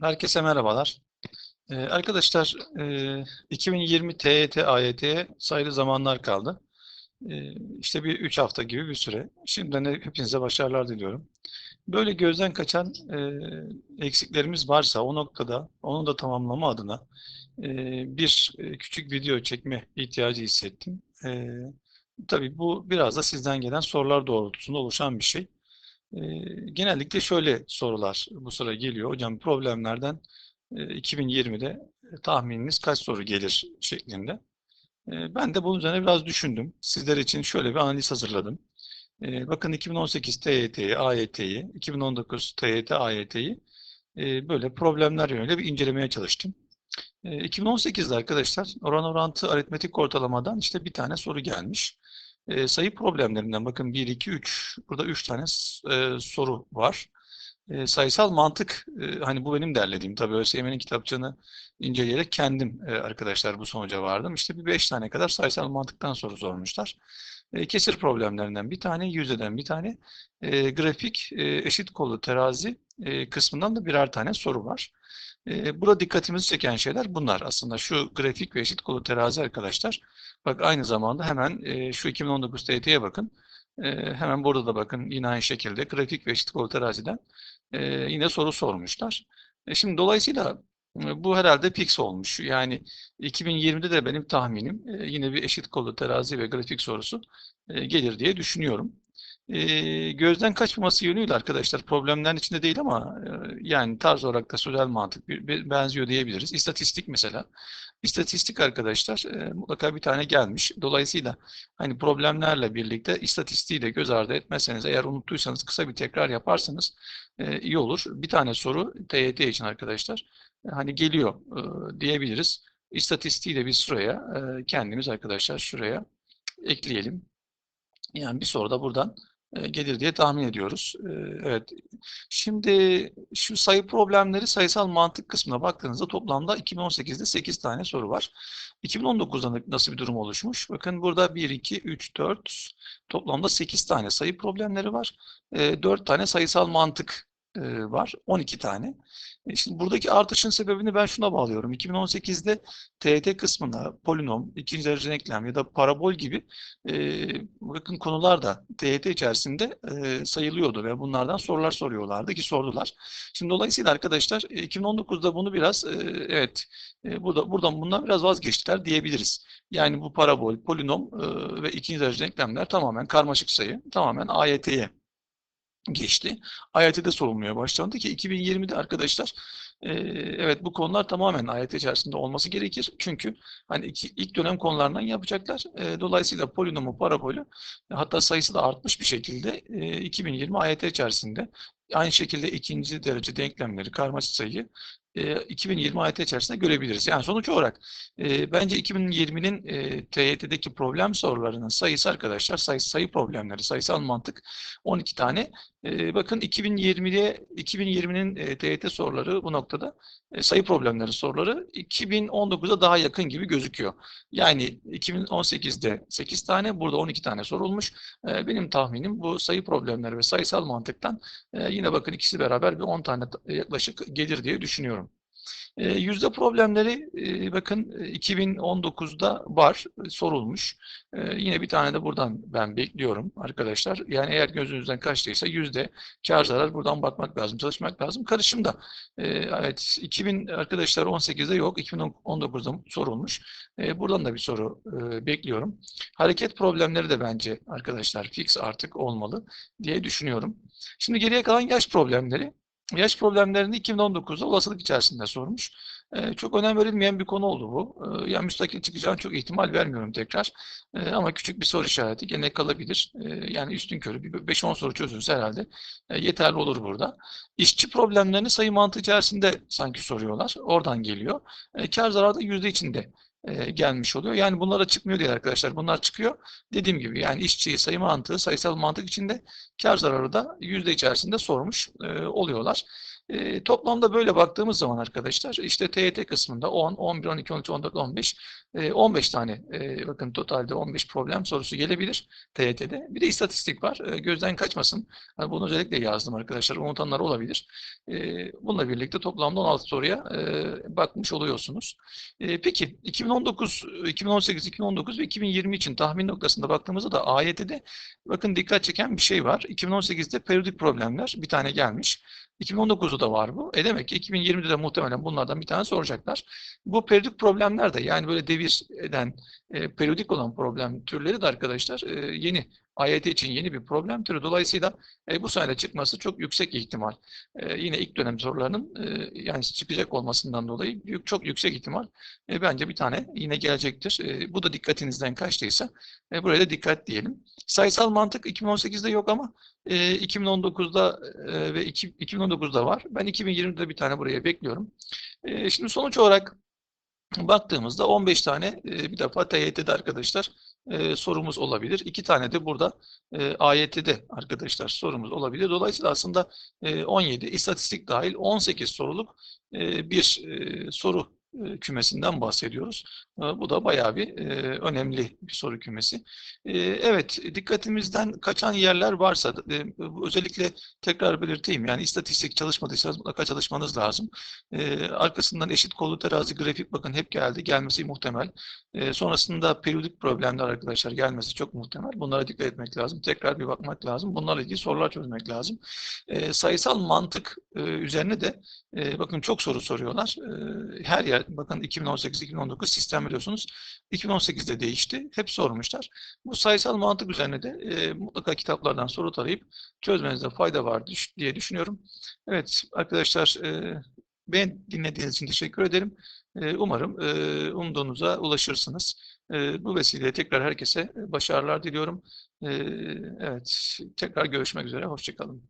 Herkese merhabalar. Ee, arkadaşlar, e, 2020 TYT, AYT'ye sayılı zamanlar kaldı. Ee, işte bir 3 hafta gibi bir süre. Şimdiden de hepinize başarılar diliyorum. Böyle gözden kaçan e, eksiklerimiz varsa o noktada onu da tamamlama adına e, bir e, küçük video çekme ihtiyacı hissettim. E, tabii bu biraz da sizden gelen sorular doğrultusunda oluşan bir şey. Genellikle şöyle sorular bu sıra geliyor. Hocam problemlerden e, 2020'de e, tahmininiz kaç soru gelir şeklinde. Ben de bunun üzerine biraz düşündüm. Sizler için şöyle bir analiz hazırladım. Bakın 2018 TYT'yi, AYT'yi, 2019 TYT, AYT'yi böyle problemler yönüyle bir incelemeye çalıştım. E, 2018'de arkadaşlar oran orantı aritmetik ortalamadan işte bir tane soru gelmiş. E, sayı problemlerinden bakın 1, 2, 3 burada 3 tane e, soru var. E, sayısal mantık e, hani bu benim derlediğim tabii ÖSYM'nin kitapçığını inceleyerek kendim e, arkadaşlar bu sonuca vardım. İşte bir 5 tane kadar sayısal mantıktan soru sormuşlar. E, kesir problemlerinden bir tane, yüzdeden bir tane, e, grafik, e, eşit kollu terazi e, kısmından da birer tane soru var. E, burada dikkatimizi çeken şeyler bunlar. Aslında şu grafik ve eşit kolu terazi arkadaşlar. Bak aynı zamanda hemen e, şu 2019 TYT'ye bakın. E, hemen burada da bakın yine aynı şekilde grafik ve eşit kolu teraziden e, yine soru sormuşlar. Şimdi dolayısıyla bu herhalde fix olmuş. Yani 2020'de de benim tahminim yine bir eşit kolu terazi ve grafik sorusu gelir diye düşünüyorum e, gözden kaçmaması yönüyle arkadaşlar problemlerin içinde değil ama e, yani tarz olarak da sözel mantık bir, bir, benziyor diyebiliriz. İstatistik mesela. İstatistik arkadaşlar e, mutlaka bir tane gelmiş. Dolayısıyla hani problemlerle birlikte istatistiği de göz ardı etmezseniz eğer unuttuysanız kısa bir tekrar yaparsanız e, iyi olur. Bir tane soru TYT için arkadaşlar e, hani geliyor e, diyebiliriz. İstatistiği de biz şuraya e, kendimiz arkadaşlar şuraya ekleyelim. Yani bir soru da buradan gelir diye tahmin ediyoruz. E, evet. Şimdi şu sayı problemleri sayısal mantık kısmına baktığınızda toplamda 2018'de 8 tane soru var. 2019'da nasıl bir durum oluşmuş? Bakın burada 1, 2, 3, 4 toplamda 8 tane sayı problemleri var. 4 e, tane sayısal mantık var. 12 tane. E, şimdi buradaki artışın sebebini ben şuna bağlıyorum. 2018'de TET kısmında polinom, ikinci derece denklem ya da parabol gibi e, bakın konular da TET içerisinde e, sayılıyordu ve bunlardan sorular soruyorlardı ki sordular. Şimdi dolayısıyla arkadaşlar 2019'da bunu biraz e, evet e, burada buradan bundan biraz vazgeçtiler diyebiliriz. Yani bu parabol, polinom e, ve ikinci derece denklemler tamamen karmaşık sayı, tamamen AYT'ye geçti. AYT'de sorulmaya başlandı ki 2020'de arkadaşlar e, evet bu konular tamamen AYT içerisinde olması gerekir. Çünkü hani iki, ilk dönem konularından yapacaklar. E, dolayısıyla polinomu, parabolü hatta sayısı da artmış bir şekilde e, 2020 AYT içerisinde aynı şekilde ikinci derece denklemleri, karmaşık sayı 2020 AYT içerisinde görebiliriz. Yani sonuç olarak e, bence 2020'nin e, TYT'deki problem sorularının sayısı arkadaşlar sayı, sayı problemleri, sayısal mantık 12 tane. E, bakın 2020'de 2020'nin e, TYT soruları bu noktada e, sayı problemleri soruları 2019'a daha yakın gibi gözüküyor. Yani 2018'de 8 tane, burada 12 tane sorulmuş. E, benim tahminim bu sayı problemleri ve sayısal mantıktan e, yine bakın ikisi beraber bir 10 tane yaklaşık gelir diye düşünüyorum. E, yüzde problemleri e, bakın 2019'da var, sorulmuş. E, yine bir tane de buradan ben bekliyorum arkadaşlar. Yani eğer gözünüzden kaçtıysa yüzde kar zarar buradan bakmak lazım, çalışmak lazım. Karışımda. Evet, 2000 arkadaşlar 18'de yok, 2019'da sorulmuş. Buradan da bir soru bekliyorum. Hareket problemleri de bence arkadaşlar fix artık olmalı diye düşünüyorum. Şimdi geriye kalan yaş problemleri. Yaş problemlerini 2019'da olasılık içerisinde sormuş. Ee, çok önem verilmeyen bir konu oldu bu. Ee, yani müstakil çıkacağını çok ihtimal vermiyorum tekrar. Ee, ama küçük bir soru işareti gene kalabilir. Ee, yani üstün körü bir 5-10 soru çözülse herhalde e, yeterli olur burada. İşçi problemlerini sayı mantığı içerisinde sanki soruyorlar. Oradan geliyor. E, kar zarar da yüzde içinde e, gelmiş oluyor. Yani bunlara çıkmıyor değil arkadaşlar. Bunlar çıkıyor. Dediğim gibi yani işçi sayı mantığı, sayısal mantık içinde kar zararı da yüzde içerisinde sormuş e, oluyorlar. E, toplamda böyle baktığımız zaman arkadaşlar işte TYT kısmında 10, 11, 12, 13, 14, 15 e, 15 tane e, bakın totalde 15 problem sorusu gelebilir TYT'de. Bir de istatistik var. E, gözden kaçmasın. Hani bunu özellikle yazdım arkadaşlar. Unutanlar olabilir. E, bununla birlikte toplamda 16 soruya e, bakmış oluyorsunuz. E, peki 2019, 2018, 2019 ve 2020 için tahmin noktasında baktığımızda da AYT'de bakın dikkat çeken bir şey var. 2018'de periyodik problemler bir tane gelmiş. 2019'da da var bu. E demek ki 2020'de de muhtemelen bunlardan bir tane soracaklar. Bu periyodik problemler de yani böyle devir eden e, periyodik olan problem türleri de arkadaşlar e, yeni AYT için yeni bir problem türü. Dolayısıyla e, bu sayede çıkması çok yüksek ihtimal. E, yine ilk dönem sorularının e, yani çıkacak olmasından dolayı büyük, çok yüksek ihtimal e, bence bir tane yine gelecektir. E, bu da dikkatinizden kaçtıysa e, buraya da dikkat diyelim. Sayısal mantık 2018'de yok ama e, 2019'da e, ve 2, 2019'da var. Ben 2020'de bir tane buraya bekliyorum. E, şimdi sonuç olarak baktığımızda 15 tane e, bir defa TYT'de arkadaşlar e, sorumuz olabilir. İki tane de burada e, AYT'de arkadaşlar sorumuz olabilir. Dolayısıyla aslında e, 17 istatistik dahil 18 soruluk e, bir e, soru kümesinden bahsediyoruz. E, bu da bayağı bir e, önemli bir soru kümesi. Evet, dikkatimizden kaçan yerler varsa, özellikle tekrar belirteyim, yani istatistik çalışmadıysanız mutlaka çalışmanız lazım. Arkasından eşit kollu terazi grafik bakın hep geldi, gelmesi muhtemel. Sonrasında periyodik problemler arkadaşlar gelmesi çok muhtemel. Bunlara dikkat etmek lazım. Tekrar bir bakmak lazım. Bunlarla ilgili sorular çözmek lazım. Sayısal mantık üzerine de bakın çok soru soruyorlar. Her yer bakın 2018-2019 sistem biliyorsunuz. 2018'de değişti. Hep sormuşlar. Bu sayısal mantık üzerine de e, mutlaka kitaplardan soru tarayıp çözmenizde fayda var diye düşünüyorum. Evet arkadaşlar e, ben dinlediğiniz için teşekkür ederim. E, umarım e, umduğunuza ulaşırsınız. E, bu vesileyle tekrar herkese başarılar diliyorum. E, evet tekrar görüşmek üzere. Hoşçakalın.